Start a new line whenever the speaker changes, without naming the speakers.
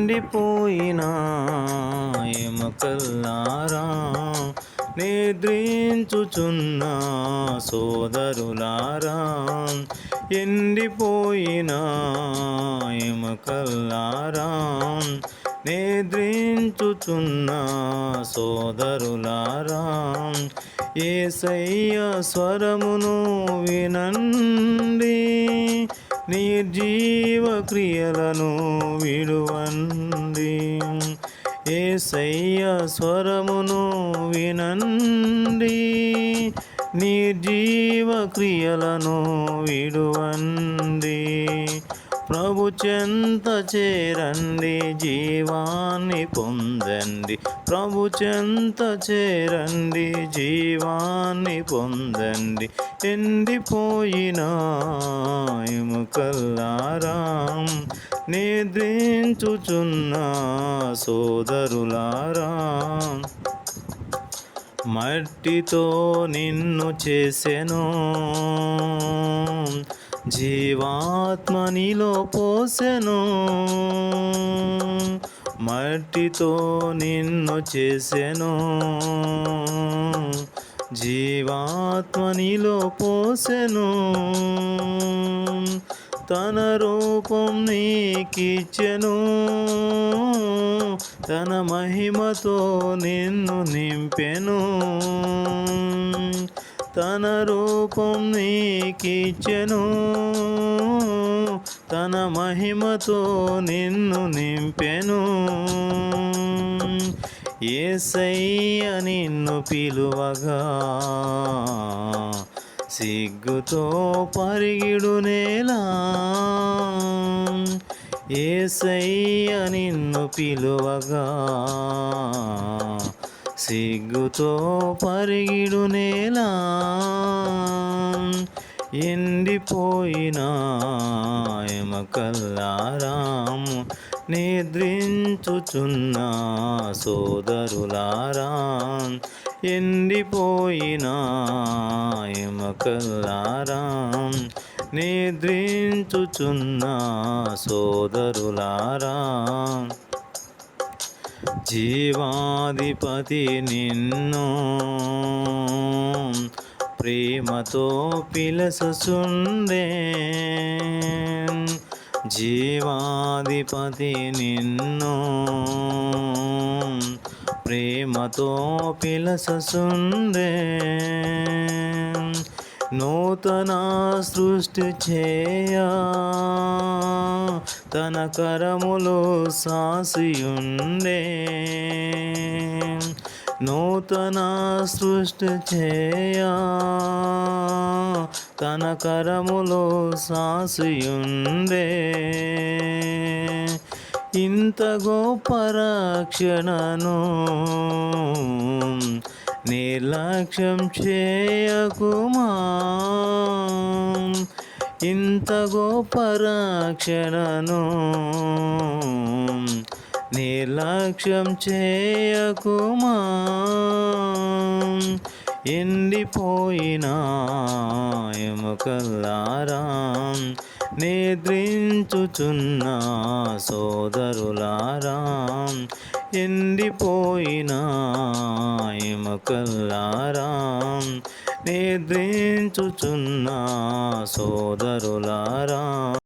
ఎండిపోయిన ఎముకల్లారా నిద్రించుచున్న సోదరులారా. ఎండిపోయిన ఎముకల్లారా నిద్రించుచున్న సోదరులారా. ఏసయ్య స్వరమును వినండి నిర్జీవ క్రియలను విడు. ఏసయ్య స్వరమును వినండి. నిర్జీవ క్రియలను విడువండి. ప్రభు చెంత చేరండి జీవాన్ని పొందండి. ప్రభు చెంత చేరండి జీవాన్ని పొందండి. ఎండిపోయిన ఎముకల్లారాం. నిద్రించుచున్న సోదరులారా మట్టితో నిన్ను చేసెను. జీవాత్మనిలో పోసెను. మట్టితో నిన్ను చేసెను. జీవాత్మనిలో పోసెను. తన రూపం నీకిచ్చెను తన మహిమతో నిన్ను నింపెను. తన రూపం నీకిచ్చెను తన మహిమతో నిన్ను నింపెను. ఏసయ్య నిన్ను పిలువగా సిగ్గుతో పరిగిడు నేలా. ఏసయ్య నిన్ను పిలువగా. సిగ్గుతో పరిగిడు నేలా. ఎండిపోయిన ఎమకల్లారాము నిద్రించుచున్న సోదరులారా. ఎండిపోయిన ఎమకల్లారా నిద్రించుచున్న సోదరులారా. జీవాధిపతి నిన్ను ప్రేమతో పిలసుండే జీవాధిపతి నిన్ను ప్రేమతో పిలసుండే నూతన సృష్టి చేయ తన కరములు సాసియుండే? నూతన సృష్టి చేయా. తన కరములో సాసియుండే. ఇంత గొప్ప రక్షణను నిర్లక్ష్యం చేయకుమా? ఇంత గొప్ప రక్షణను నిర్లక్ష్యం చేయకుమా. ఎండిపోయిన ఎముకల్లారా. నిద్రించుచున్న సోదరులారా. ఎండిపోయిన ఎముకల్లారా. నిద్రించుచున్న సోదరులారా.